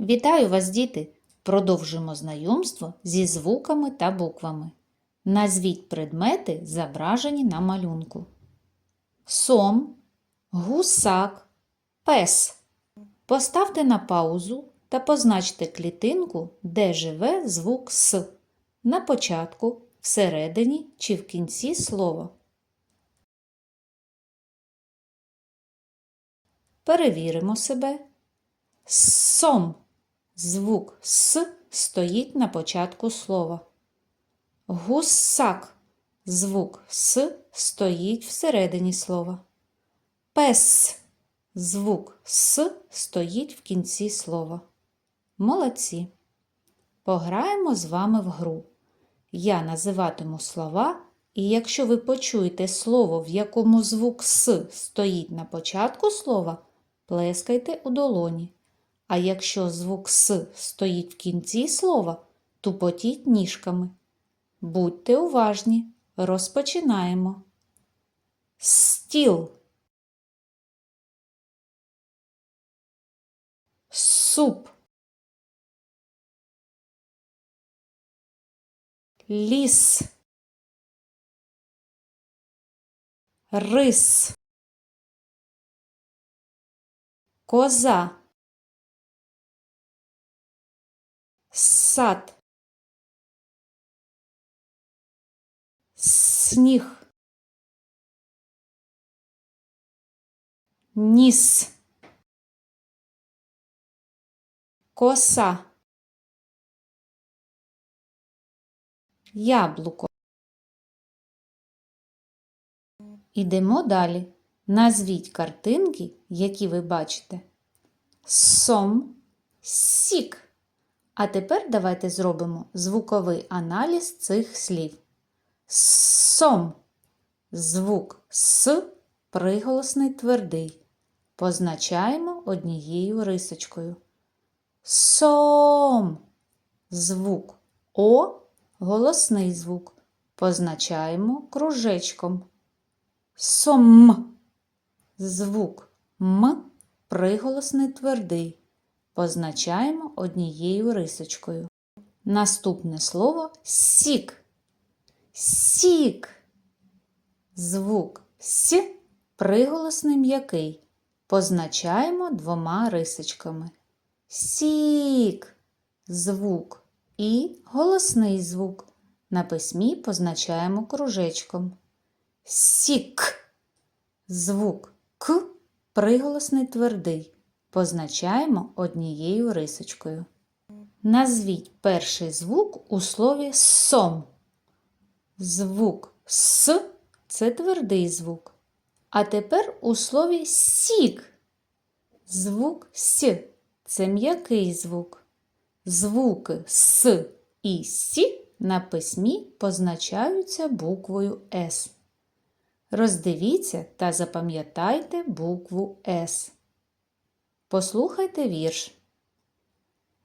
Вітаю вас, діти! Продовжуємо знайомство зі звуками та буквами. Назвіть предмети, зображені на малюнку. Сом, гусак, пес. Поставте на паузу та позначте клітинку, де живе звук С. На початку, всередині чи в кінці слова. Перевіримо себе. Сом. Звук С стоїть на початку слова. Гусак. Звук С стоїть всередині слова. Пес. Звук С стоїть в кінці слова. Молодці. Пограємо з вами в гру. Я називатиму слова, і якщо ви почуєте слово, в якому звук С стоїть на початку слова, плескайте у долоні. А якщо звук С стоїть в кінці слова, тупотіть ніжками. Будьте уважні. Розпочинаємо. Стіл. Суп. Ліс. Рис. Коза. Сад. Сніг. Ніс. Коса. Яблуко. Ідемо далі. Назвіть картинки, які ви бачите. Сом, сік. А тепер давайте зробимо звуковий аналіз цих слів. Сом. Звук С приголосний твердий. Позначаємо однією рисочкою. Сом. Звук О голосний звук. Позначаємо кружечком. Сом. Звук М приголосний твердий. Позначаємо однією рисочкою. Наступне слово сік. Сік. Звук С приголосний м'який. Позначаємо двома рисочками. Сік. Звук І голосний звук. На письмі позначаємо кружечком. Сік. Звук К приголосний твердий. Позначаємо однією рисочкою. Назвіть перший звук у слові сом. Звук С це твердий звук. А тепер у слові сік. Звук С це м'який звук. Звуки С і Сі на письмі позначаються буквою С. Роздивіться та запам'ятайте букву С. Послухайте вірш.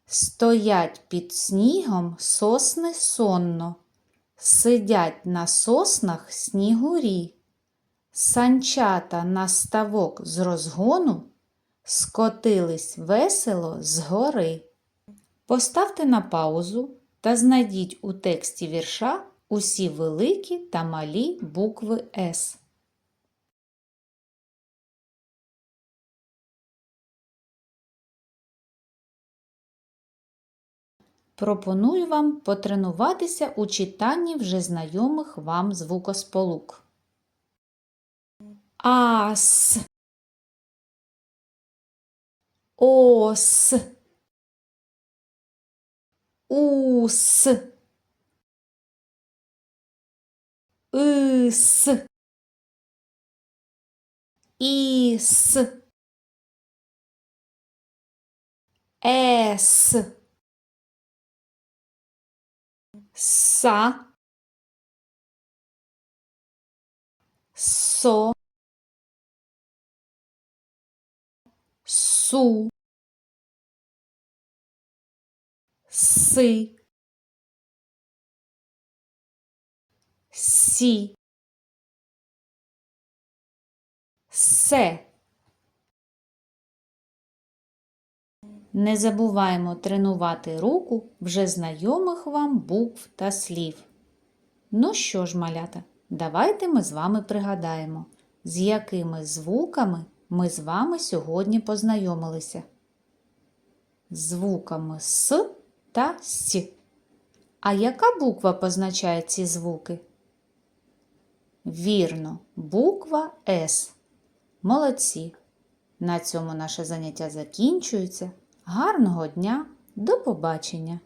Стоять під снігом сосни сонно, сидять на соснах снігурі, санчата на ставок з розгону скотились весело з гори. Поставте на паузу та знайдіть у тексті вірша усі великі та малі букви С. Пропоную вам потренуватися у читанні вже знайомих вам звукосполук. Ас. Ос. Ус. Ис. Іс. Ес. Са. Со. Су. Си. Сі. Се. Не забуваємо тренувати руку вже знайомих вам букв та слів. Ну що ж, малята, давайте ми з вами пригадаємо, з якими звуками ми з вами сьогодні познайомилися. Звуками С та С. А яка буква позначає ці звуки? Вірно, буква С. Молодці. На цьому наше заняття закінчується. Гарного дня, до побачення!